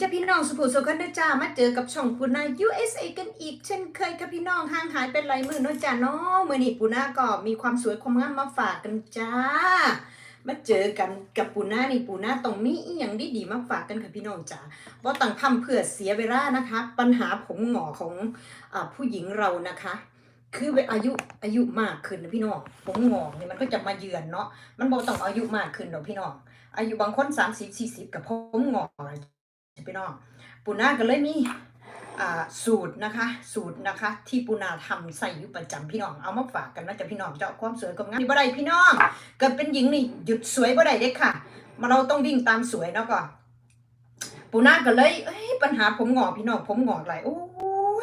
จ้าพี่น้องสุภูสุขันเดจ้ามาเจอกับช่องปูนา USA กันอีก เช่นเคยค่ะพี่น้องห่างหายเป็นไรมือเนาะจ้าเนาะมื่อนี้ปูนาก็มีความสวยความงามมาฝากกันจ้า มาเจอกันกับปูนานี่ปูนาต้องมีอีหยังดีๆมาฝากกันค่ะพี่น้องจ้าว่าต่างทำเพื่อเสียเวลานะคะ ปัญหาผมหงอของอผู้หญิงเรานะคะ คืออายุอายุมากขึ้นนะพี่น้องผมหงอกเนี่ยมันก็จะมาเยือนเนาะมันบอกต้องอายุมากขึ้นเนาะพี่น้องอายุบางคน30 40กับผมหงอก พี่น้องปูนาก็เลยมีสูตรนะคะสูตรนะคะ ที่ปูนาทำใส่อยู่ประจำพี่น้องเอามาฝากกันนะจ๊ะพี่น้องเจ้าความสวยความงามนี่บ่ได้พี่น้อง เกิดเป็นหญิงนี่หยุดสวยบ่ได้เด็กค่ะ มาเราต้องวิ่งตามสวยเนาะก็ปูนาก็เลยเอ้ยปัญหาผมหงอกพี่น้องผมหงอกหลายโอ้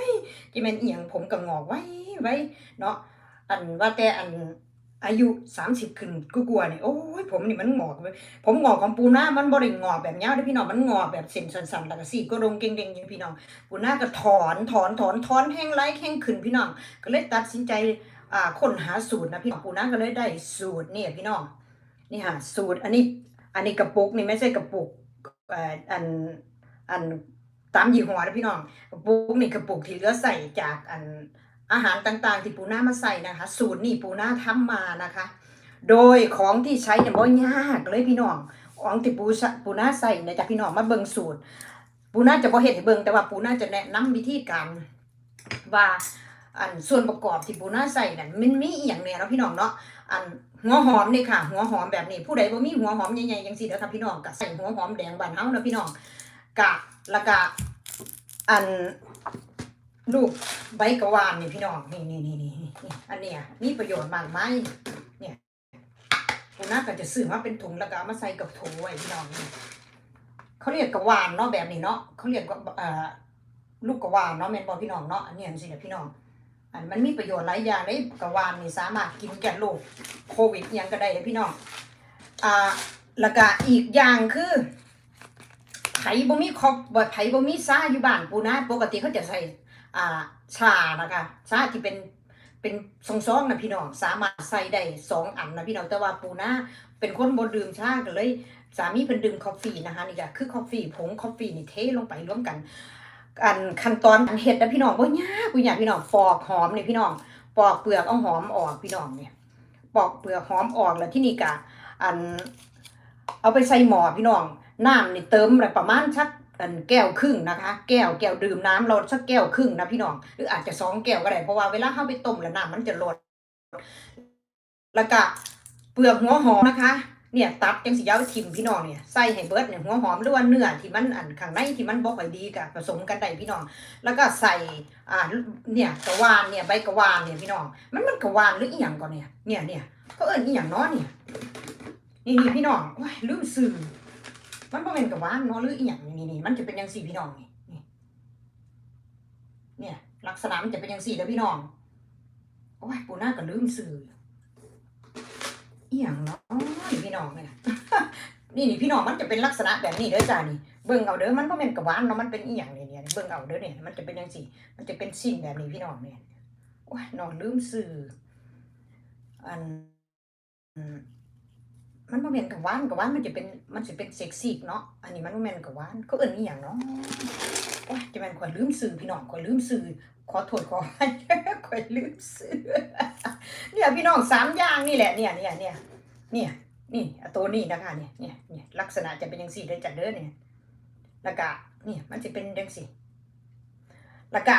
ยจะเป็นเอียงผมก็งอกไว้ไว้เนาะอันว่าแต่อัน อายุ30ขึ้นกูกลัวนี่โอ้ยผมนี่มันงอกผมงอกของปูนามันบริงอกแบบเนี้ยด้พี่น้องมันงอกแบบเส้นสันๆแล้วก็สีก็ลงเก่งๆอย่างพี่น้องปูนาก็ถอนถอนถอนถอนแห้งไร้แห้งขึ้นพี่น้องก็เลยตัดสินใจอ่าค้นหาสูตรนะพี่น้องปูนาก็เลยได้สูตรนี่พี่น้องนี่ค่ะสูตรอันนี้อันนี้กระปุกนี่ไม่ใช่กระปุกเอ่ออันอันตามยี่ห้อนะพี่น้องกระปุกนี่กระปุกที่เหลือใส่จากอัน อาหารต่างๆ ที่ปูนามาใส่นะคะ สูตรนี่ปูนาทำมานะคะ โดยของที่ใช้เนี่ยบ่ยากเลยพี่น้องของที่ปูชะปูน่าใส่เนี่ยจากพี่น้องมาเบิ่งสูตร ปูน่าจะบ่เฮ็ดให้เบิ่งแต่ว่าปูน่าจะแนะนำวิธีการว่าอันส่วนประกอบที่ปูน่าใส่นั่นมันมีอีหยังแหน่เนาะพี่น้องเนาะอันหัวหอมนี่ค่ะหัวหอมแบบนี้ผู้ใดบ่มีหัวหอมใหญ่ๆจังซี่เด้อค่ะพี่น้องก็ใส่หัวหอมแดงบ้านเฮาเนาะพี่น้องกะแล้วก็อัน ลูกใบกระวานนี่พี่น้องนี่นี่นี่นี่อันเนี้ยมีประโยชน์มากไหมายปูน่าก็จะซื้อมาเป็นถุงแล้วก็เอามาใส่กับถุงไว้พี่น้องนี่เขาเรียกกระวานเนาะแบบนี้เนาะเขาเรียกว่าเอ่อลูกกระวานเนาะแมนบอพี่น้องเนาะอันนี้สิเนี่ยพี่น้องอันมันมีประโยชน์หลายอย่างเลยกระวานนี่สามารถกินแก่โรคโควิดยังก็ได้พี่น้องอ่าแล้วก็อีกอย่างคือไผบ่มีคอบบ่ไผบ่มีซ่าอยู่บ้านปูนาปกติเขาจะใส่ อ่าชานะคะชาที่เป็นเป็นซองๆนะพี่น้องสามารถใส่ได้สองอันนะพี่น้องแต่ว่าปูนาเป็นคนบดดื่มชาก็เลย สามีเป็นดื่มกาแฟนะคะนี่ก็คือ กาแฟผงกาแฟนี่เทลงไปร่วมกัน อันขั้นตอนอันเฮ็ดนะพี่น้องบ่ยากกูอยากพี่น้องปอกหอมเนี่ยพี่น้องปอกเปลือกเอาหอมออกพี่น้องเนี่ยปอกเปลือกหอมออกแล้วที่นี่ก็อันเอาไปใส่หม้อพี่น้องน้ำนี่เติมอะไรประมาณสัก แก้วครึ่งนะคะ แก้วแก้วดื่มน้ำเราสักแก้วครึ่งนะพี่น้องหรืออาจจะสองแก้วก็ได้เพราะว่าเวลาเข้าไปต้มแล้วน้ำมันจะลดแล้วก็เปลือกหัวหอมนะคะ เนี่ยตัดจังสิยาวทิมพี่น้องเนี่ยใส่ให้เบิร์ดเนี่ยหัวหอมหรือว่าเนื้อที่มันอันข้างในที่มันบ่ค่อยดีก็ผสมกันได้พี่น้อง แล้วก็ใส่อ่าเนี่ยกระวานเนี่ยใบกระวานเนี่ยพี่น้อง มันมันกระวานหรืออีหยังก่อนเนี่ยเนี่ยเนี่ยเขาเอิ้นอีหยังนาะเนี่ยนี่นี่พี่น้องว้ายลืมซื้อ มันบ่แม่นกระวานเนาะหรืออีหยังนี่นี่มันจะเป็นจังซี่พี่น้องนี่นี่เนี่ย ลักษณะมันจะเป็นจังซี่เด้อพี่น้องโอ้ยปูน่าก็ลืมซื้ออีหยังเนาะพี่น้องเนี่ยนี่นี่พี่น้องมันจะเป็นลักษณะแบบนี้เด้อจ้านี่เบิ่งเอาเด้อมันบ่แม่นกระวานเนาะมันเป็นอีหยังเนี่ยเนี่ยเบิ่งเอาเด้อเนี่ยมันจะเป็นจังซี่ มันจะเป็นสิ่งแบบนี้พี่น้องเนี่ยโอ้ยน้องลืมซื้ออัน มันบ่แม่นกับหวานกับหวานมันจะเป็นมันสิเป็นเซ็กซี่เนาะอันนี้มันบ่แม่นกับหวานเขาเอิ้นอีหยังเนาะโอ้ยจะแม่นข่อยลืมซื้อพี่น้องข่อยลืมซื้อขอโทษขอให้ข่อยลืมซื้อเนี่ยพี่น้องสามอย่างนี่แหละเนี่ยเนี่ยเนี่ยเนี่ยนี่ตัวนี้นะคะเนี่ยเนี่ยเนี่ยลักษณะจะเป็นจังซี่เด้จัดเด้อเนี่ยแล้วก็เนี่ยมันจะเป็นจังซี่แล้วก็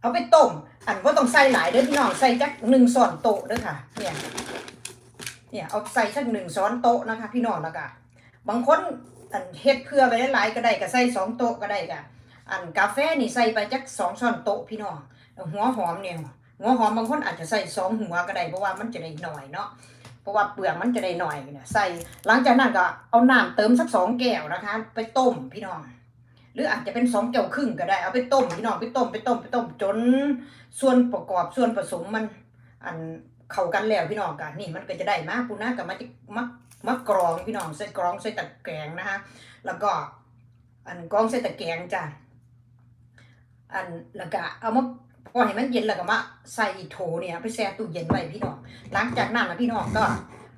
เอาไปต้มอันบ่ต้องใส่หลายเด้อพี่น้องใส่จักหนึ่งส่วนโต๊ะเด้อค่ะเนี่ย เนี่ยเอาใส่สักหนึ่งช้อนโต๊ะนะคะ พี่น้องแล้วก็บางคนอันเฮ็ดเพื่อไว้หลายๆก็ได้ก็ใส่สองโต๊ะก็ได้ก็อันกาแฟนี่ใส่ไปจักสองช้อนโต๊ะพี่น้องหัวหอมเนี่ยหัวหอมบางคนอาจจะใส่สองหัวก็ได้เพราะว่ามันจะได้หน่อยเนาะเพราะว่าเปลือกมันจะได้หน่อยเนี่ยใส่หลังจากนั้นก็เอาน้ำเติมสักสองแก้วนะคะ ไปต้มพี่น้อง หรืออาจจะเป็นสองแก้วครึ่งก็ได้เอาไปต้มพี่น้องไปต้มไปต้มไปต้มจนส่วนประกอบส่วนผสมมันอัน เข้ากันแล้วพี่น้องกันนี่มันก็จะได้มาปูนากับมาจะมักมักกรองพี่น้องใส่กรองใส่ตะแกรงนะคะแล้วก็อันกรองใส่ตะแกรงจ้ะอันแล้วก็เอามาพอให้มันเย็นแล้วก็มาใส่โถเนี่ยไปแช่ตู้เย็นไว้พี่น้องหลังจากนั้นนะพี่น้องก็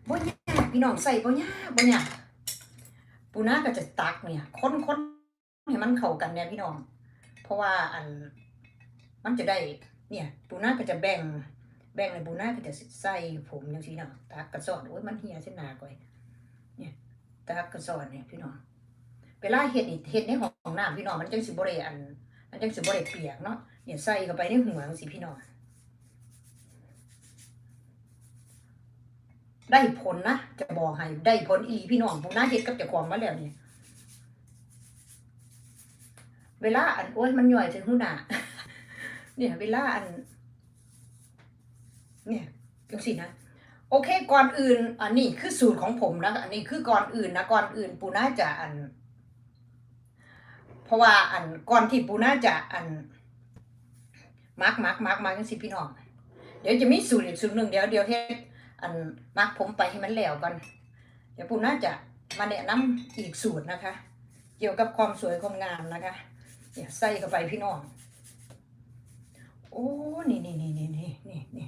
บ่ยากพี่น้องใส่บ่ยากบ่ยากปูนาก็จะตักเนี่ยค้นค้นให้มันเข้ากันเนี่ยพี่น้อง เพราะว่าอันมันจะได้เนี่ยปูนาก็จะแบ่ง แบ่งในปูน่าก็จะใส่ผมอย่างนี้เนาะตากกระสอนโอ้ยมันเหี่ยเส้นหนาก่อยเนี่ยตากกระสอนเนี่ยพี่น้องเวลาเห็ดนี่เห็ดในห้องน้ำพี่น้องมันจังสิบ่ได้อันมันจังสิบ่ได้เปียกเนาะเนี่ยใส่เข้าไปในหัวจังสิพี่น้องได้ผลนะจะบอกให้ได้ผลอีพี่น้องปูน่าเห็ดกับเจ้าของมาแล้วเนี่ยเวลาอันโอ้ยมันย่อยถึงหูหนาเนี่ยเวลาอัน เนี่ยจังสินะโอเคก่อนอื่นอันนี้คือสูตรของผมนะอันนี้คือก่อนอื่นนะก่อนอื่นปูน่าจะอัน เพราะว่าอันก่อนที่ปูน่าจะอันมักมักมักมักจังสิพี่น้องเดี๋ยวจะมีสูตรอีกสูตรหนึ่งเดี๋ยวเดี๋ยวเฮ็ดอันมักผมไปให้มันแล้วกันเดี๋ยวปูน่าจะมาแนะนำอีกสูตรนะคะ เกี่ยวกับความสวยความงามนะคะเนี่ยใส่เข้าไปพี่น้องโอ้นี่นี่นี่นี่นี่นี่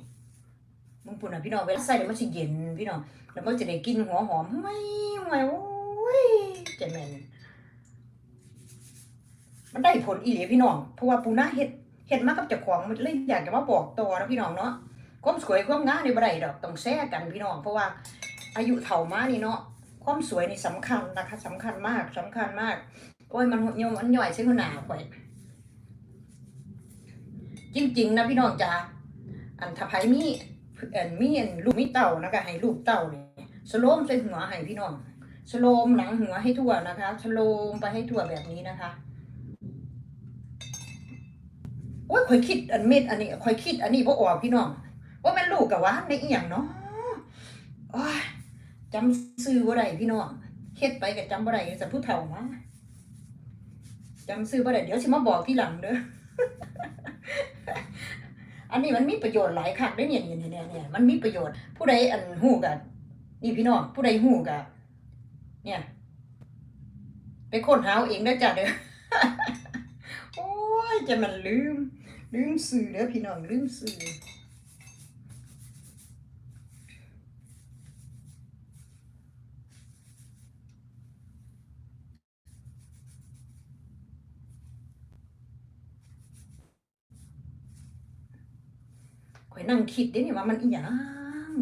มึงปุ่นอะพี่น้องเวลาใส่เดี๋ยวมันสิเย็นพี่น้องแล้วมันจะได้กินหัวหอมไม่ไม่โอ้ยเจะแม่นมันได้ผลอีหลีพี่น้องเพราะว่าปูน่าเฮ็ดเฮ็ดมากกับเจ้าของมันเลยอยากจะมาบอกต่อนะพี่น้องเนาะความสวยความงามในบ่ได้ดอกต้องแชร์กันพี่น้อง เพราะว่าอายุเฒ่ามานี่เนาะความสวยนี่สำคัญนะคะสำคัญมากสำคัญมากโอ้ยมันยมมันย่อยใช่หัวหนาข่อยจริง ๆ นะพี่น้องจ๋าอันถ้าไผมี อันมีอันลูกมีเต่านะคะให้ลูกเต่านี่สโลมใส่หัวให้พี่น้องสโลมหนังหัวให้ทั่วนะคะสโลมไปให้ทั่วแบบนี้นะคะโอ้ยข่อยคิดอันเม็ดอันนี้ข่อยคิดอันนี้บ่ออกพี่น้องว่ามันลูกกับว่าในอีหยังเนาะโอ้ยจำซื้อบ่ได้พี่น้องเฮ็ดไปก็จำบ่ได้สันผู้เฒ่ามาจำซื้อบ่ได้เดี๋ยวสิมาบอกที่หลังเด้อ อันนี้มันมีประโยชน์หลายคักได้เนี่ยเนี่ยเนี่ยเนี่ยมันมีประโยชน์ ผู้ใดอันหูกับนี่พี่น้องผู้ใดหูกับเนี่ยไปค้นหาเองได้จ้ะเด้อโอ้ยจะมันลืม ลืมสื่อเด้อพี่น้องลืมสื่อ นั่งคิดเด้นี่ว่ามันอีหยัง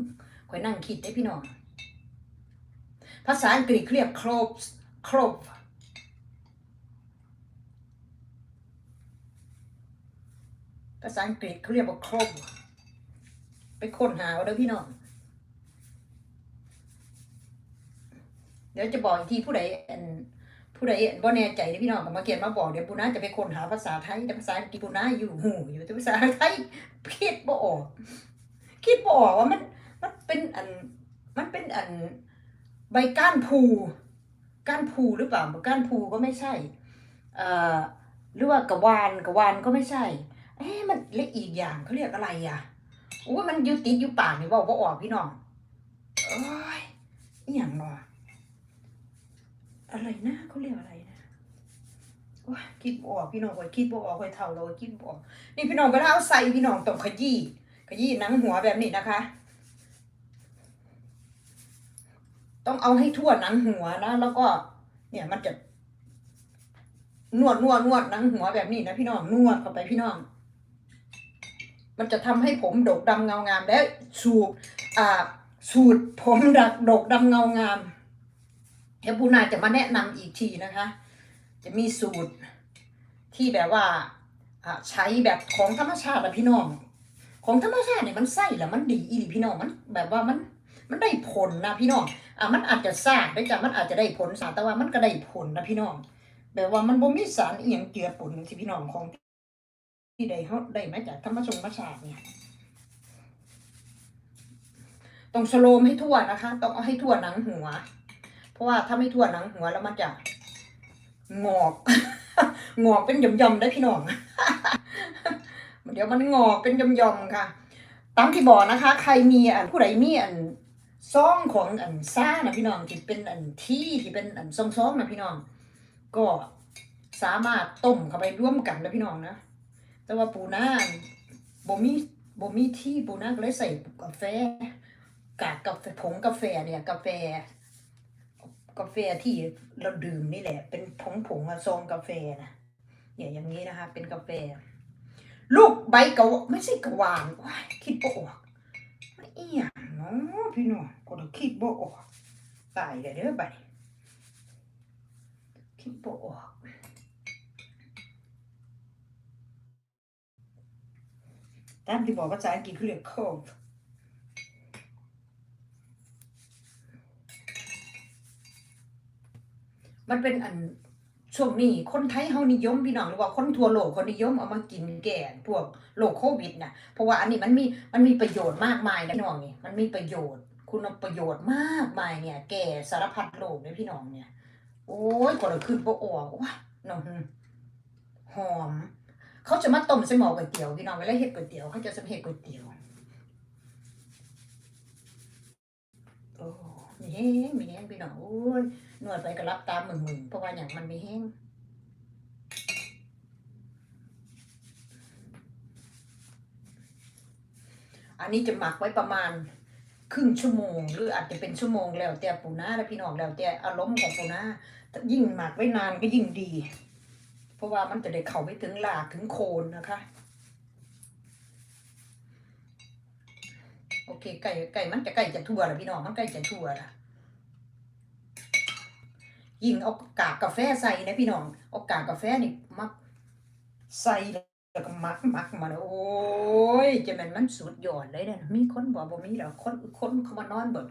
ข่อยนั่งคิดเด้พี่น้อง ภาษาอังกฤษเรียก clove clove ภาษาอังกฤษเขาเรียกว่า clove ไปค้นหาเอาเด้อพี่น้อง เดี๋ยวจะบอกอีกทีผู้ใดอัน ผู้ใดอันบ่แน่ใจพี่น้องก็มาเขียนมาบอกเดี๋ยวปูน่าจะไปค้นหาภาษาไทยแต่ภาษาอังกฤษปูน่าอยู่หูอยู่แต่ภาษาไทยคิดบ่ออกคิดบ่ออกว่ามันมันเป็นอันมันเป็นอันใบก้านภูก้านภูหรือเปล่าก้านภูก็ไม่ใช่เอ่อหรือว่ากระวานกระวานก็ไม่ใช่เอ๊ะมันเล็กอีกอย่างเขาเรียกอะไรอะโอ้ยมันอยูติดอยู่ปากนี่บอกว่าออกพี่น้องเอ้ยอย่างเนาะ อะไรนะเขาเรียกอะไรนะโอ้ยคิดบออกพี่น้องโอ้ยคิดบออกโอ้ยเท่าเราคิดบออกนี่พี่น้องเวลาเอาใส่พี่น้องต้องขยี้ขยี้หนังหัวแบบนี้นะคะ ต้องเอาให้ทั่วหนังหัวนะ แล้วก็ เนี่ยมันจะนวดนวดนวดหนังหัวแบบนี้นะพี่น้องนวดเข้าไปพี่น้อง มันจะทำให้ผมดกดำเงางามและสูตรอ่าสูตรผมดักดกดำเงางาม ดี๋ยวปูนาจะมาแนะนำอีกทีนะคะ จะมีสูตรที่แบบว่าใช้แบบของธรรมชาติอะพี่น้อง ของธรรมชาติเนี่ยมันใส่แล้วมันดีอีหลีพี่น้องมันแบบว่ามันมันได้ผลนะพี่น้องอะมันอาจจะซ่าได้จ้ะมันอาจจะได้ผลสาแต่ว่ามันก็ได้ผลนะพี่น้องแบบว่ามันบ่มีสารเอียงเจือปนที่พี่น้องของที่ได้เฮาได้มาจากธรรมชงธรรมชาติเนี่ยต้องสโลมให้ทั่วนะคะ ต้องเอาให้ทั่วหนังหัว เพราะว่าถ้าไม่ทั่วหนังหัวแล้วมันจะงอก งอกเป็นหย่อมๆได้พี่น้อง เดี๋ยวมันงอกเป็นหย่อมๆค่ะ ตามที่บอกนะคะ ใครมีอันผู้ใดมีอันซองของอันซ่านะพี่น้องที่เป็นอันที่ที่เป็นอันซองๆนะพี่น้อง ก็สามารถต้มเข้าไปร่วมกันนะพี่น้องนะ แต่ว่าปูนาบ่มีบ่มีที่ปูน่าก็เลยใส่กาแฟกากกาแฟผงกาแฟเนี่ยกาแฟ กาแฟที่เราดื่มนี่แหละ เป็นผงผงอะซองกาแฟนะเนี่ยอย่างนี้นะคะ เป็นกาแฟ ลูกใบกะไม่ใช่กะวานว้ายคิดบ่ออกไม่เอียงเนาะพี่น้องก็ต้องคิดบ่ออกตายเลยเด้อบัดคิดบ่ออกตามที่บอกภาษาอังกฤษคือเรียก cove มันเป็นอันช่วงนี้คนไทยเฮานิยมพี่น้องหรือว่าคนทั่วโลกเขานิยมเอามากินแก่พวกโรคโควิดน่ะเพราะว่าอันนี้มันมีมันมีประโยชน์มากมายนะพี่น้องนี่มันมีประโยชน์ คุณประโยชน์มากมายเนี่ย แก่สารพัดโรคเลยพี่น้องเนี่ย โอ้ยกว่าเราขึ้นบ่ออกว้าน้องหอม เขาจะมาต้มใส่หม้อก๋วยเตี๋ยวพี่น้องเวลาเฮ็ดก๋วยเตี๋ยวเขาจะสำเฮ็ดก๋วยเตี๋ยวโอ้มีแห้งมีแห้งพี่น้องโอ้ย นวดไปก็รับตามมึงมึงๆเพราะว่าอย่างมันไม่แห้งอันนี้จะหมักไว้ประมาณครึ่งชั่วโมง หรืออาจจะเป็นชั่วโมงแล้วแต่ปูนาและพี่น้องแล้วแต่อารมณ์ของปูนายิ่งหมักไว้นานก็ยิ่งดี เพราะว่ามันจะได้เข้าไปถึงหลากถึงโคนนะคะ โอเคไก่ไก่มันจะใกล้จะทั่วแล้วพี่น้องมันใกล้จะทั่วแล้ว ยิ่งเอากากกาแฟใส่นะพี่น้องเอากากกาแฟนี่มักใส่แล้วก็มักมักมาโอ้ยจะแม่นมันสุดยอดเลยเนี่ยมีคนบอกบ่มีหรอกคนคนเขามานอนเบิด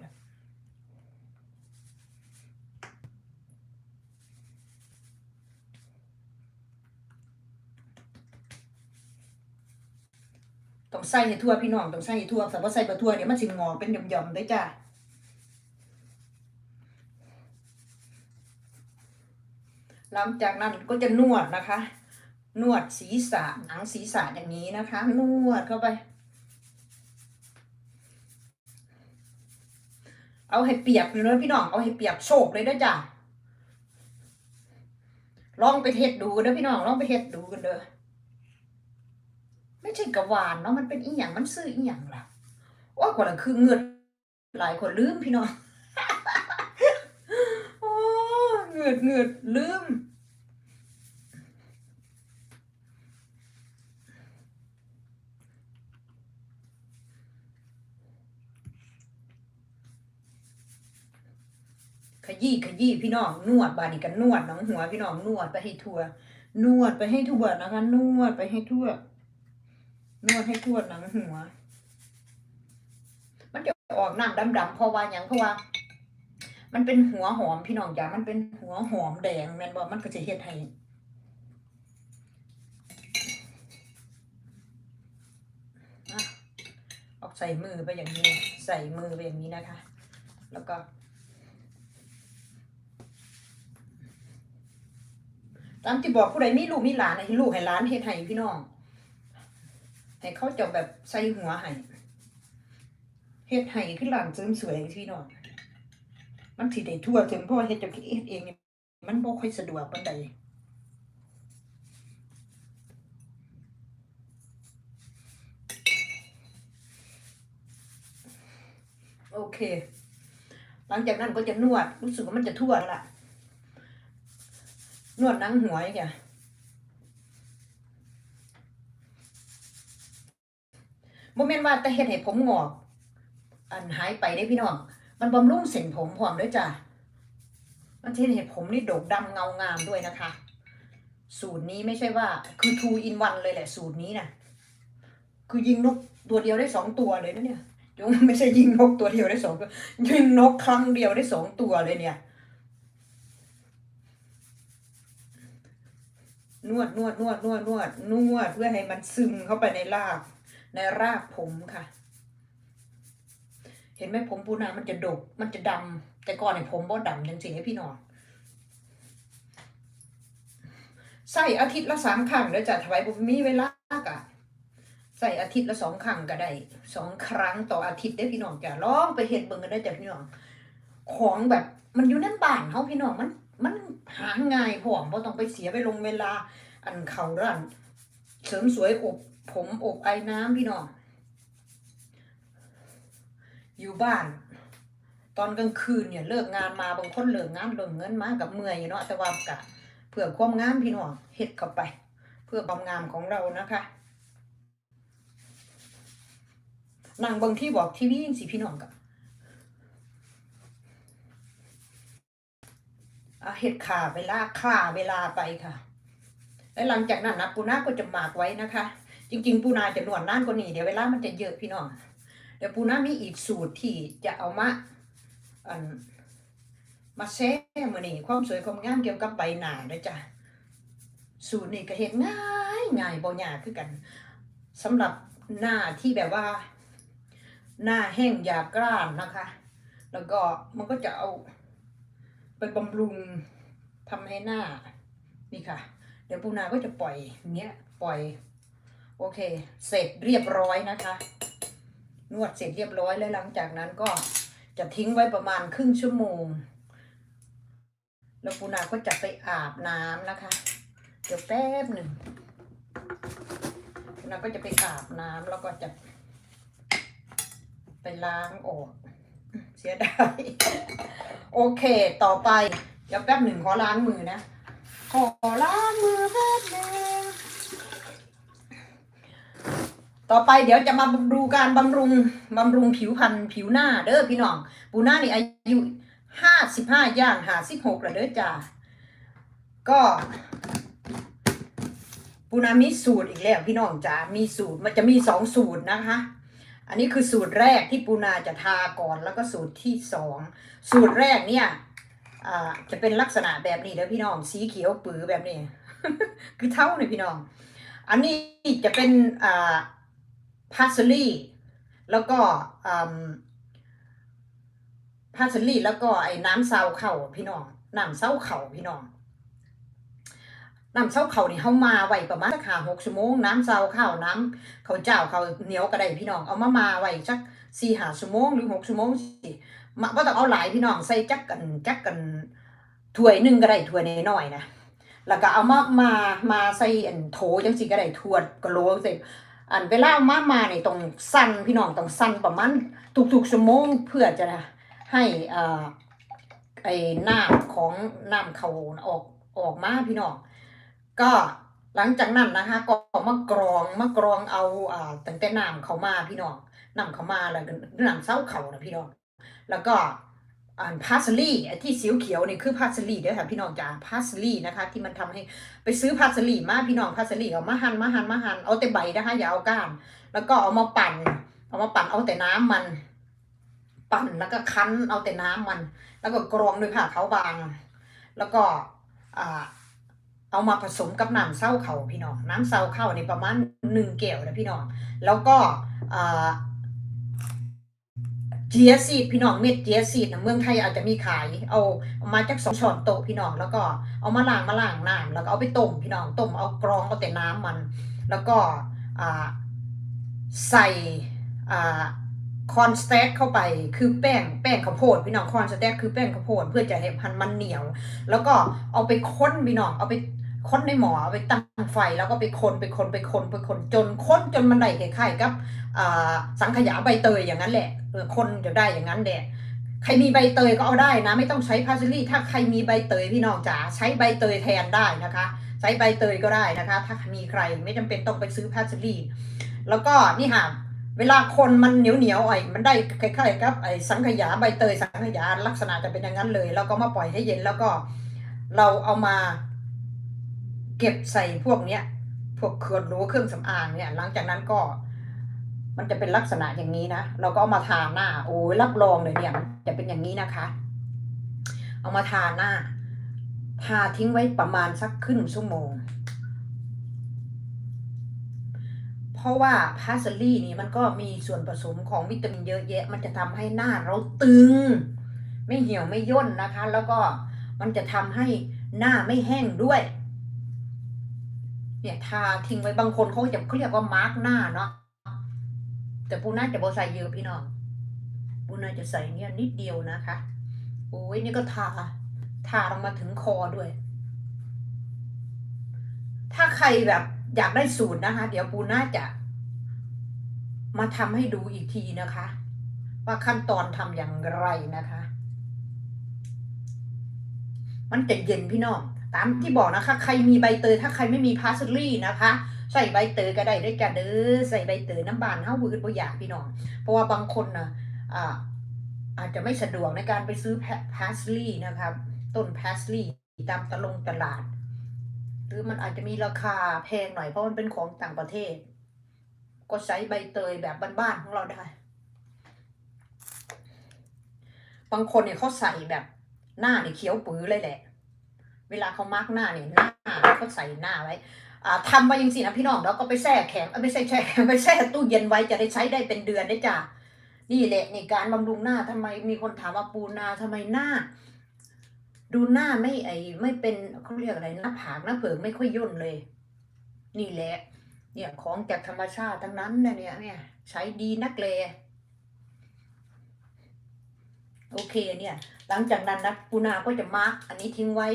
ต้องใส่ให้ทั่วพี่น้องต้องใส่ให้ทั่วแต่ว่าใส่บ่ทั่วเดี๋ยวมันสิงอเป็นหย่อมๆเด้จ้า หลังจากนั้นก็จะนวดนะคะ นวดศีรษะหนังศีรษะอย่างนี้นะคะ นวดเข้าไป เอาให้เปียกเลยพี่น้องเอาให้เปียกโชกเลยนะจ้ะลองไปเฮ็ดดูเด้อพี่น้องลองไปเฮ็ดดูกันเด้อไม่ใช่กระวานเนาะมันเป็นอีหยังมันซื้ออีหยังล่ะว่ากว่านั้นคือเงินหลายคนลืมพี่น้อง โอ้เงืดเงืดลืม ขยี้ขยี้พี่น้องนวดบาดนีกันนวดน้องหัวพี่น้องนวดไปให้ทั่วนวดไปให้ทั่วนะคะ นวดไปให้ทั่วนวดให้ทั่วหนังหัว มันจะออกน้ำดำๆเพราะว่าหยังเพราะว่า มันเป็นหัวหอมพี่น้องจ๋ามันเป็นหัวหอมแดงแมนบ่มันก็จะเฮ็ดให้อะเอาใส่มือไปอย่างนี้ ใส่มือไปอย่างนี้นะคะ แล้วก็ตามที่บอกผู้ใดมีลูกมีหลานให้ลูกให้หลานเฮ็ดให้พี่น้องให้เขาจะแบบใส่หัวให้เฮ็ดให้คือหลานเสริมสวยพี่น้อง มันสิได้ทั่วถึงเพราะเฮ็ดเจ้าเฮ็ดเองนี่มันบ่ค่อยสะดวกปานใดโอเค หลังจากนั้นก็จะนวด รู้สึกว่ามันจะทั่วแล้วล่ะ นวดนังหัวอีกอะโมเมนต์ว่าแต่เฮ็ดให้ผมงอก อันหายไปได้พี่น้อง มันบำรุงเส้นผมพร้อมด้วยจ้ะมันเทให้ผมนี่โดกดำเงางามด้วยนะคะ สูตรนี้ไม่ใช่ว่า คือ two in one เลยแหละ สูตรนี้นะคือยิงนกตัวเดียวได้สองตัวเลยนะเนี่ยจงไม่ใช่ยิงนกตัวเดียวได้สองตัวยิงนกครั้งเดียวได้สองตัวเลยเนี่ย นวดนวดนวดนวดนวดนวดเพื่อให้มันซึมเข้าไปในราก ในรากผมค่ะ เห็นไหมผมปูนามันจะดก มันจะดำแต่ก่อนเนี่ยผมบ่ดำจริงๆให้พี่น้องใส่อาทิตย์ละสามครั้งแล้วจะถวายผมมีเวลากะใส่อาทิตย์ละสองครั้งก็ได้สองครั้งต่ออาทิตย์ได้พี่น้องจ้ะลองไปเห็ดเบิ่งกันได้จ้ะพี่น้องของแบบมันอยู่ในบ้านเขาพี่น้องมัน มันหาง่ายพร้อมบ่ต้องไปเสียไปลงเวลา อันเขาร้านเสริมสวยอบผมอบไอ้น้ำพี่น้อง อยู่บ้าน ตอนกลางคืนเนี่ยเลิกงานมาบางคนเลิกงานเลิกเงินมากับเมื่อยเนาะแต่ว่ากะเพื่อความงามพี่น้องเฮ็ดเข้าไป เพื่อความงามของเรานะคะนางบางที่บอกทีวีสิพี่น้องกะอะเฮ็ดขาเวลาค่าเวลาไปค่ะ แล้วหลังจากนั้นนะปูนาก็จะหมากไว้นะคะ จริง ๆ ปูนาจะหนวดนานกว่านี้เดี๋ยวเวลามันจะเยอะพี่น้อง เดี๋ยวปูนามีอีกสูตรที่จะเอามาอันมาแซ่มือนี่ความสวยความงามเกี่ยวกับใบหน้านะจ๊ะสูตรนี้ก็เห็นง่ายง่ายบ่ยากคือกันสำหรับหน้าที่แบบว่า หน้าแห้งหยาบกร้านนะคะ แล้วก็มันก็จะเอา ไปบำรุงทำให้หน้านี่ค่ะ เดี๋ยวปูนาก็จะปล่อยอย่างเงี้ยปล่อย โอเค เสร็จเรียบร้อยนะคะ นวดเสร็จเรียบร้อยแล้วหลังจากนั้นก็จะทิ้งไว้ประมาณครึ่งชั่วโมง แล้วปูนาก็จะไปอาบน้ำนะคะ เดี๋ยวแป๊บหนึ่งปูนาก็จะไปอาบน้ำแล้วก็จะไปล้างออก เสียดายโอเค ต่อไป เดี๋ยวแป๊บหนึ่งขอล้างมือนะ ขอล้างมือแป๊บหนึง ต่อไปเดี๋ยวจะมาดูการบำรุงบำรุงผิวพรรณผิวหน้าเด้อพี่น้อง ปูหน้านี่อายุห้าสิบห้าย่างห้าสิบหกแล้วเด้อจ้าก็ปูนามีสูตรอีกแล้วพี่น้องจ๋า มีสูตรมันจะมีสองสูตรนะคะ อันนี้คือสูตรแรกที่ปูนาจะทาก่อนแล้วก็สูตรที่สอง สูตรแรกเนี่ยจะเป็นลักษณะแบบนี้เด้อพี่น้อง สีเขียวปือแบบนี้ คือเท่าเนี่ยพี่น้อง อันนี้จะเป็นอ่า พาสลีแล้วก็อ่าพาสลีแล้วก็ไอ้น้ำซาวเข่าพี่น้องน้ำเศร้าเข่าพี่น้องน้ำเศร้าเข่านี่เขามาไว้ประมาณสักหาหกชั่วโมงน้ำเศร้าข้าวน้ำเข้าเจ้าเข้าเหนียวก็ไดพี่น้องเอามามาไว้สักสี่หาชั่วโมงหรือหกชั่วโมงสิมาว่าต้องเอาหลายพี่น้องใส่จักกันจักกันถ้วยหนึ่งก็ได้ถ้วยน้อยๆนะแล้วก็เอามามามาใส่อันโถจังสิก็ได้ถ้วยกะโหลใส่ อันเวลามามาเนี่ยต้องสั่นพี่น้องต้องสั่นประมาณทุกๆชั่วโมงเพื่อจะให้อ่าไอ้น้ำของน้ำเขาออกออกมาพี่น้องก็หลังจากนั้นนะคะก็มากรองมากรองเอาอ่าตั้งแต่น้ำเขามาพี่น้องน้ำเขามาแล้วก็น้ำเศร้าเขานะพี่น้องแล้วก็ อ่าพาสลีที่สีเขียวนี่คือพาสลีเด้อค่ะพี่น้องจ้าพาสลีนะคะ ที่มันทำให้ไปซื้อพาสลีมาพี่น้องพาสลีเอามาหั่นมาหั่นมาหั่นเอาแต่ใบนะคะอย่าเอาก้าน แล้วก็เอามาปั่น เอามาปั่นเอาแต่น้ำมัน ปั่นแล้วก็คั้นเอาแต่น้ำมัน แล้วก็กรองด้วยผ้าขาวบาง แล้วก็อ่าเอามาผสมกับน้ำเศร้าเขาพี่น้อง น้ำเศร้าเข้าในประมาณหนึ่งแก้วนะพี่น้อง แล้วก็ เจียซีดพี่น้องเม็ดเจียซีดนะเมืองไทยอาจจะมีขาย เอาเอามาจากสองช้อนโต๊ะพี่น้องแล้วก็เอามาล้างมาล้างน้ำแล้วก็เอาไปต้มพี่น้องต้มเอากรองเอาแต่น้ำมัน แล้วก็ใส่คอนสแต็กเข้าไปคือแป้งแป้งข้าวโพดพี่น้องคอนสแต็กคือแป้งข้าวโพดเพื่อจะให้พันมันเหนียว แล้วก็เอาไปค้นพี่น้องเอาไปค้นในหม้อเอาไปตั้งไฟแล้วก็ไปคนไปคนไปคนไปคนจนค้นจนมันได้คล้ายๆกับสังขยาใบเตยอย่างนั้นแหละ คนจะได้อย่างนั้นแหละใครมีใบเตยก็เอาได้นะ ไม่ต้องใช้พาสลี่ ถ้าใครมีใบเตยพี่น้องจ๋าใช้ใบเตยแทนได้นะคะ ใช้ใบเตยก็ได้นะคะ ถ้ามีใครไม่จำเป็นต้องไปซื้อพาสลี่ แล้วก็นี่ค่ะเวลาคนมันเหนียวเหนียวๆไอ้มันได้คล้ายๆกับไอ้สังขยาใบเตยสังขยาลักษณะจะเป็นอย่างนั้นเลย แล้วก็มาปล่อยให้เย็นแล้วก็เราเอามา เก็บใส่พวกเนี้ยพวกเครื่องรู้เครื่องสำอางเนี่ย หลังจากนั้นก็ มันจะเป็นลักษณะอย่างนี้นะ เราก็เอามาทาหน้า โอ้ยรับรองเลยเนี่ยมันจะเป็นอย่างนี้นะคะ เอามาทาหน้า ทาทิ้งไว้ประมาณสักครึ่งชั่วโมง เพราะว่าพาสลี่นี่มันก็มีส่วนผสมของวิตามินเยอะแยะ มันจะทำให้หน้าเราตึง ไม่เหี่ยวไม่ย่นนะคะ แล้วก็มันจะทำให้หน้าไม่แห้งด้วย เนี่ยทาทิ้งไว้บางคนเขาจะเขาเรียกว่ามาร์กหน้าเนาะ แต่ปูน่าจะบอใส่เยอะพี่น้องปูน่าจะใส่เนี่ยนิดเดียวนะคะโอ้ยนี่ก็ทาทาลงมาถึงคอด้วย ถ้าใครแบบอยากได้สูตรนะคะ เดี๋ยวปูน่าจะ มาทำให้ดูอีกทีนะคะ ว่าขั้นตอนทำอย่างไรนะคะ มันจะเย็นพี่น้อง ตามที่บอกนะคะ ใครมีใบเตยถ้าใครไม่มีพาสลีย์นะคะ ใส่ใบเตยก็ได้ด้วยจ้ะเด้อใส่ใบเตยน้ำบานเฮาบืดบ่อยากพี่น้อง เพราะว่าบางคนนะอ่าอาจจะไม่สะดวกในการไปซื้อพาสลีย์นะครับ ต้นพาสลีย์ตามตลงตลาด หรือมันอาจจะมีราคาแพงหน่อยเพราะมันเป็นของต่างประเทศ ก็ใช้ใบเตยแบบบ้านๆของเราได้ บางคนเนี่ยเขาใส่แบบหน้าเนี่ยเขียวปื้อเลยแหละ เวลาเขามาร์กหน้าเนี่ยหน้าเขาใส่หน้าไว้ ทำไว้ยังสินะพี่น้องแล้วก็ไปแช่แข็งไม่ใช่แช่แข็งไปแช่ตู้เย็นไว้จะได้ใช้ได้เป็นเดือนได้จ้ะนี่แหละนี่การบำรุงหน้าทำไมมีคนถามว่าปูนาทำไมหน้า ดูหน้าไม่ไอไม่เป็นเขาเรียกอะไรหน้าผากหน้าเผิงไม่ค่อยย่นเลย นี่แหละ เนี่ยของจากธรรมชาติทั้งนั้นนะเนี่ยเนี่ย ใช้ดีนักเลยโอเคเนี่ย หลังจากนั้นนะปูนาก็จะมาร์กอันนี้ทิ้งไว้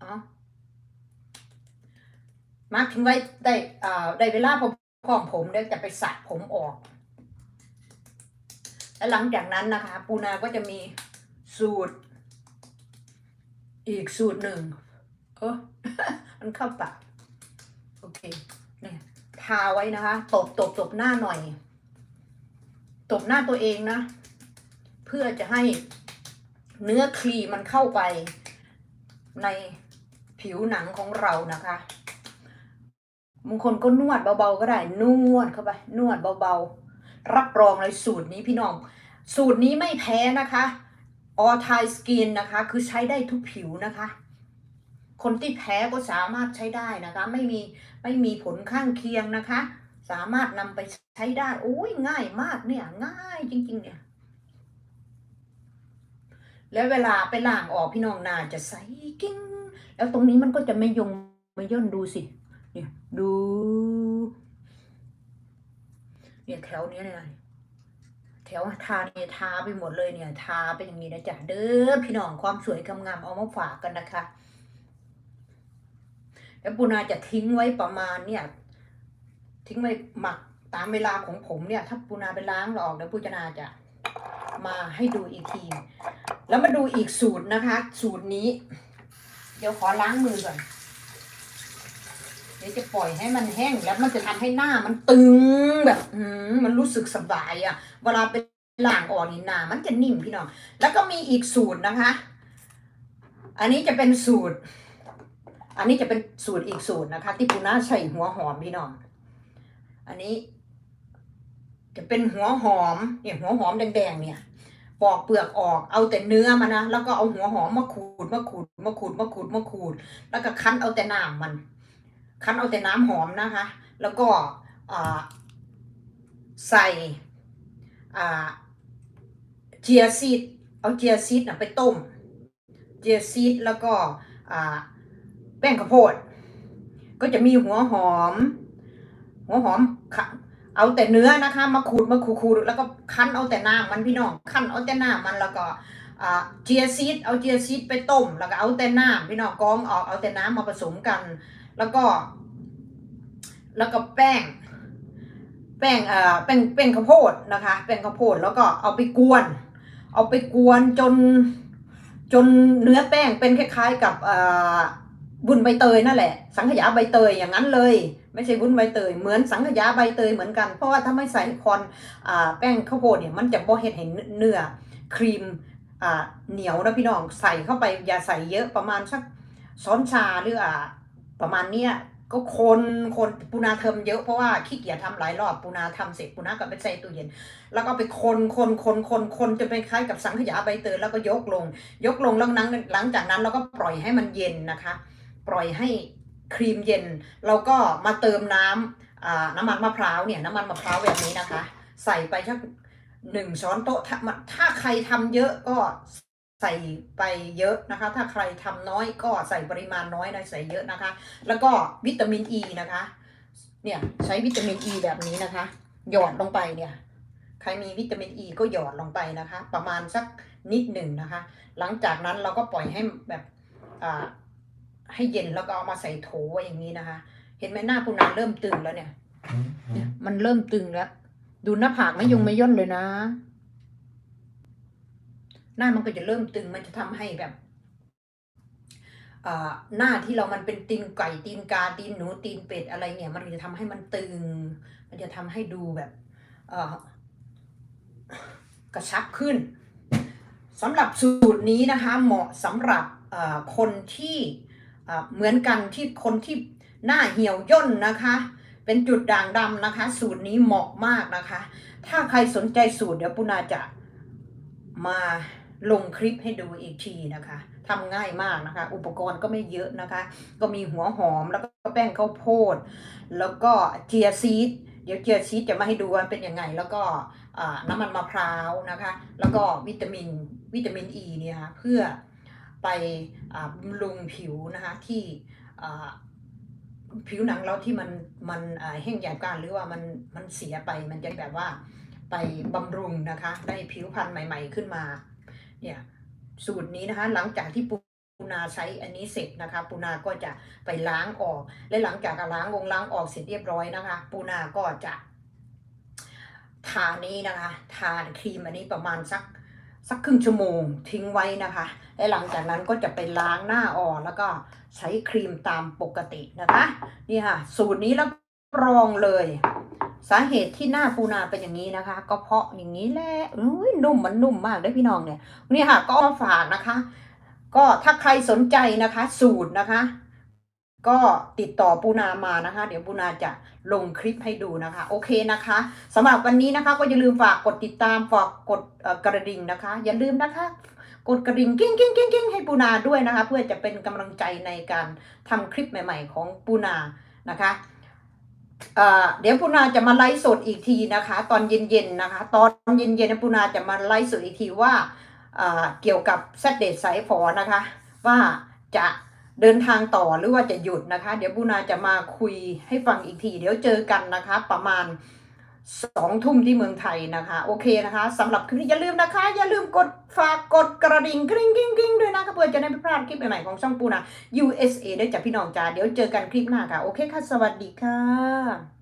เอา มาร์กทิ้งไว้ได้อ่าได้เวลาผมของผมเดี๋ยวจะไปสระผมออก และหลังจากนั้นนะคะ ปูนาก็จะมีสูตร อีกสูตรหนึ่งเออมันเข้าปากโอเคเนี่ยทาไว้นะคะตบตบตบหน้าหน่อย ตบหน้าตัวเองนะ เพื่อจะให้เนื้อครีมมันเข้าไปในผิวหนังของเรานะคะ บางคนก็นวดเบาๆก็ได้ นวดเข้าไป นวดเบาๆ รับรองเลยสูตรนี้พี่น้อง สูตรนี้ไม่แพ้นะคะ ออทายสกินนะคะ คือใช้ได้ทุกผิวนะคะ คนที่แพ้ก็สามารถใช้ได้นะคะ ไม่มีไม่มีผลข้างเคียงนะคะ สามารถนำไปใช้ได้โอ้ยง่ายมากเนี่ย ง่ายจริง ๆ เนี่ย แล้วเวลาไปล้างออกพี่น้องนาจะใสกิ้ง แล้วตรงนี้มันก็จะไม่ยงไม่ย่นดูสิ เนี่ยดู เนี่ยแถวเนี้ยเนี่ยแถวทาเนี่ยทาไปหมดเลยเนี่ย ทาเป็นอย่างนี้นะจ๊ะเด้อพี่น้องความสวยกำงามเอามาฝากกันนะคะแล้วปูนาจะทิ้งไว้ประมาณเนี่ย ทิ้งไว้หมักตามเวลาของผมเนี่ย ถ้าปูนาไปล้างออกเดี๋ยวปูจนาจะมาให้ดูอีกที แล้วมาดูอีกสูตรนะคะ สูตรนี้ เดี๋ยวขอล้างมือก่อน ดี๋ยวจะปล่อยให้มันแห้งแล้วมันจะทำให้หน้ามันตึงแบบอมันรู้สึกสบายอะ่ะ เวลาไปล้างออกนี่หน้ามันจะนิ่มพี่น้อง แล้วก็มีอีกสูตรนะคะ อันนี้จะเป็นสูตร อันนี้จะเป็นสูตรอีกสูตรนะคะ ที่ปูน่าใส่หัวหอมพี่น้อง อันนี้จะเป็นหัวหอมเนี่ยหัวหอมแดงๆเนี่ยปอกเปลือกออกเอาแต่เนื้อมันนะแล้วก็เอาหัวหอมมาขูดมาขูดมาขูดมาขูดมาขูด แล้วก็คั้นเอาแต่น้ำมัน คั้นเอาแต่น้ำหอมนะคะ แล้วก็ใส่เจียซีดเอาเจียซีดไปต้ม เจียซีดแล้วก็แป้งข้าวโพด ก็จะมีหัวหอม หัวหอมเอาแต่เนื้อนะคะ มาขูดมาขูดแล้วก็คั้นเอาแต่น้ำมันพี่น้องคั้นเอาแต่น้ำมันแล้วก็เจียซีดเอาเจียซีดไปต้ม แล้วก็เอาแต่น้ำพี่น้องกองออกเอาแต่น้ำมาผสมกัน แล้วก็ แล้วก็แป้ง แป้งเอ่อแป้งแป้งข้าวโพดนะคะ แป้งข้าวโพดแล้วก็เอาไปกวน เอาไปกวนจน จนเนื้อแป้งเป็นคล้าย ๆ กับเอ่อบุญใบเตยนั่นแหละ สังขยาใบเตยอย่างนั้นเลย ไม่ใช่วุ้นใบเตยเหมือนสังขยาใบเตยเหมือนกันเพราะว่าถ้าไม่ใส่คอนอ่าแป้งข้าวโพดเนี่ยมันจะบ่เห็ดเห็นเนื้อครีมอ่าเหนียวนะพี่น้องใส่เข้าไปอย่าใส่เยอะประมาณสักช้อนชาหรืออ่า ประมาณเนี้ยก็คนคนปูนาเทอมเยอะเพราะว่าขี้เกียจทำหลายรอบปูนาทำเสร็จปูนาก็ไปใส่ตู้เย็น แล้วก็ไปคนคนคนคนคนจนเป็นคล้ายกับสังขยาใบเตยแล้วก็ยกลง ยกลงแล้วนั้นหลังจากนั้นเราก็ปล่อยให้มันเย็นนะคะ ปล่อยให้ครีมเย็นเราก็มาเติมน้ำน้ำมันมะพร้าวเนี่ยน้ำมันมะพร้าวแบบนี้นะคะ ใส่ไปสักหนึ่งช้อนโต๊ะถ้าถ้าใครทำเยอะก็ ใส่ไปเยอะนะคะ ถ้าใครทำน้อยก็ใส่ปริมาณน้อยนะใส่เยอะนะคะ แล้วก็วิตามินอ e ีนะคะ เนี่ยใช้วิตามินอ e ีแบบนี้นะคะ หยอดลงไปเนี่ย ใครมีวิตามินอ e ีก็หยอดลงไปนะคะ ประมาณสักนิดหนึ่งนะคะ หลังจากนั้นเราก็ปล่อยให้แบบอ่าให้เย็นแล้วก็เอามาใส่โถไว้อย่างนี้นะคะ เห็นไหมหน้าปูนาเริ่มตึงแล้วเนี่ย เนี่ยมันเริ่มตึงแล้ว ดูหน้าผากไม่ยงไม่ย่นเลยนะ หน้ามันก็จะเริ่มตึงมันจะทำให้แบบหน้าที่เรามันเป็นตีนไก่ตีนกาตีนหนูตีนเป็ดอะไรเนี่ย มันจะทำให้มันตึง มันจะทำให้ดูแบบกระชับขึ้นสำหรับสูตรนี้นะคะ เหมาะสำหรับคนที่เอ่อเหมือนกันที่คนที่หน้าเหี่ยวย่นนะคะ เป็นจุดด่างดำนะคะ สูตรนี้เหมาะมากนะคะ ถ้าใครสนใจสูตรเดี๋ยวปุนาจะมา ลงคลิปให้ดูอีกทีนะคะทำง่ายมากนะคะ อุปกรณ์ก็ไม่เยอะนะคะ ก็มีหัวหอมแล้วก็แป้งข้าวโพด แล้วก็เจียซีดเดี๋ยวเจียซีดจะมาให้ดูว่าเป็นยังไง แล้วก็น้ำมันมะพร้าวนะคะ แล้วก็วิตามินวิตามินอ e ีเนี่ยค่ะเพื่อไปบำรุงผิวนะคะที่ผิวหนังเราที่มันมันแห้งหยาบกานหรือว่ามันมันเสียไปมันจะแบบว่าไปบำรุงนะคะ ได้ผิวพรรณใหม่ ๆขึ้นมา เนี่ยสูตรนี้นะคะหลังจากที่ปูนาใช้อันนี้เสร็จนะคะ ปูนาก็จะไปล้างออก และหลังจากล้างวงล้างออกเสร็จเรียบร้อยนะคะ ปูนาก็จะทานี้นะคะทาครีมอันนี้ประมาณสักสักครึ่งชั่วโมงทิ้งไว้นะคะ และหลังจากนั้นก็จะไปล้างหน้าออกแล้วก็ใช้ครีมตามปกตินะคะ นี่ค่ะ สูตรนี้รับรองเลย สาเหตุที่หน้าปูนาเป็นอย่างนี้นะคะ ก็เพราะอย่างนี้แหละนุ่มมันนุ่มมากได้พี่น้องเนี่ยนี่ค่ะ ก็มาฝากนะคะ ก็ถ้าใครสนใจนะคะ สูตรนะคะ ก็ติดต่อปูนามานะคะ เดี๋ยวปูนาจะลงคลิปให้ดูนะคะ โอเคนะคะสำหรับวันนี้นะคะ ก็อย่าลืมฝากกดติดตามฝากกดกระดิ่งนะคะ อย่าลืมนะคะกดกระดิ่งกิ้งกิ้งกิ้งกิ้งให้ปูนาด้วยนะคะ เพื่อจะเป็นกำลังใจในการทำคลิปใหม่ ๆ ของปูนานะคะ เดี๋ยวปูนาจะมาไลฟ์สดอีกทีนะคะ ตอนเย็นๆนะคะ ตอนเย็นๆปูนาจะมาไลฟ์สดอีกทีว่าเกี่ยวกับแซดเดตสายฝอนะคะ ว่าจะเดินทางต่อหรือว่าจะหยุดนะคะ เดี๋ยวปูนาจะมาคุยให้ฟังอีกที เดี๋ยวเจอกันนะคะ ประมาณ สองทุ่มที่เมืองไทยนะคะ โอเคนะคะสำหรับคลิปนี้อย่าลืมนะคะ อย่าลืมกดฝากกดกระดิ่งกริ๊งกริ๊งกริ๊งด้วยนะคะเพื่อจะได้ไม่พลาดคลิปใหม่ๆของช่องปูนา USA ได้จากพี่น้องจ้าเดี๋ยวเจอกันคลิปหน้าค่ะ โอเคค่ะ สวัสดีค่ะ